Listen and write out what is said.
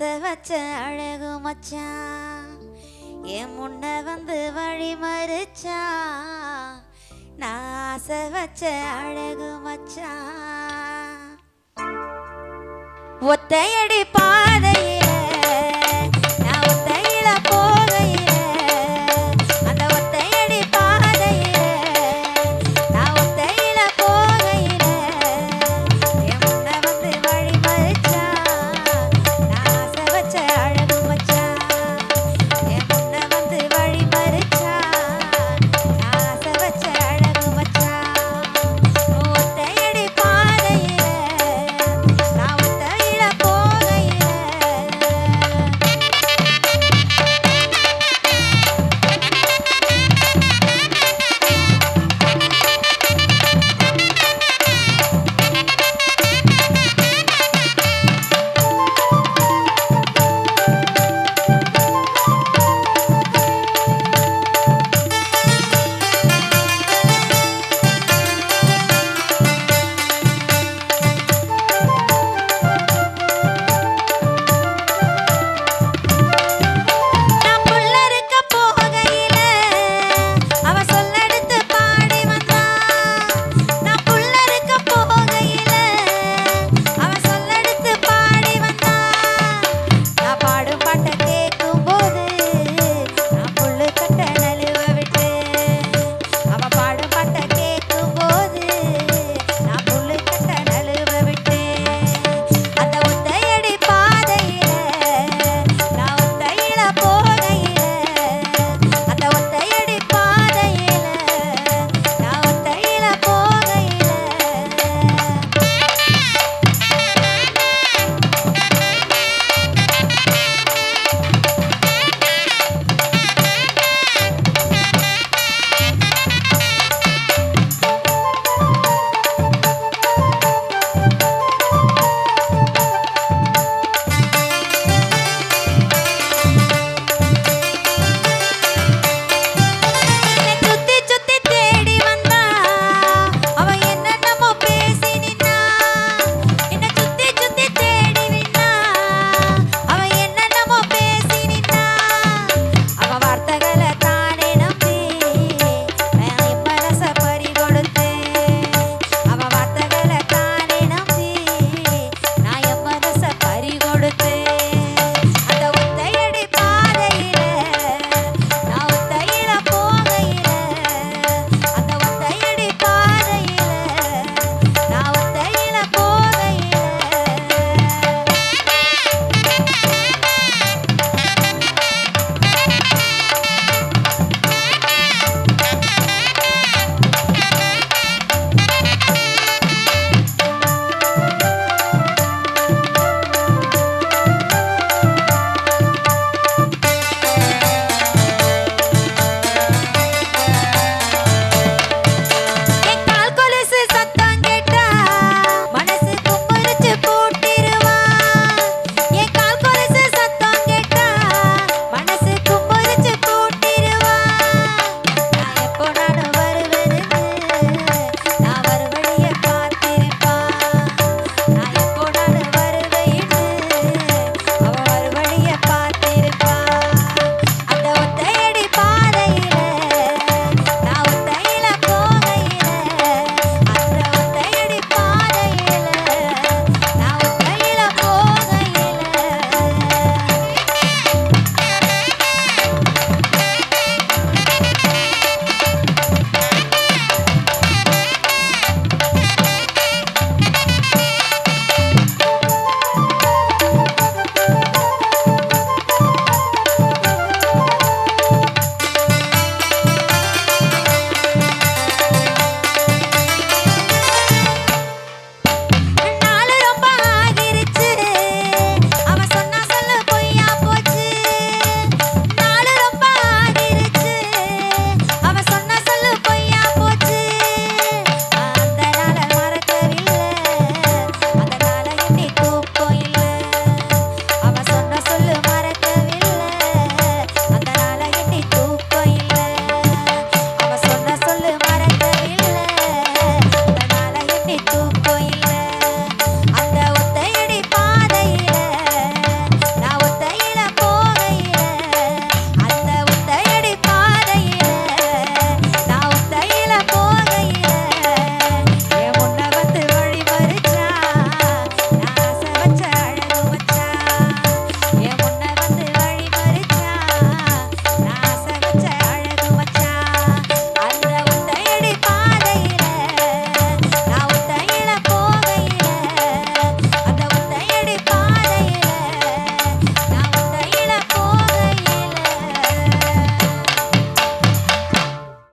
ஆசை வச்ச அழகு மச்சான் என் முன்ன வந்து வழி மறிச்சான் நான் ஆசை வச்ச அழகு மச்சான் ஒத்தையடி பாதையே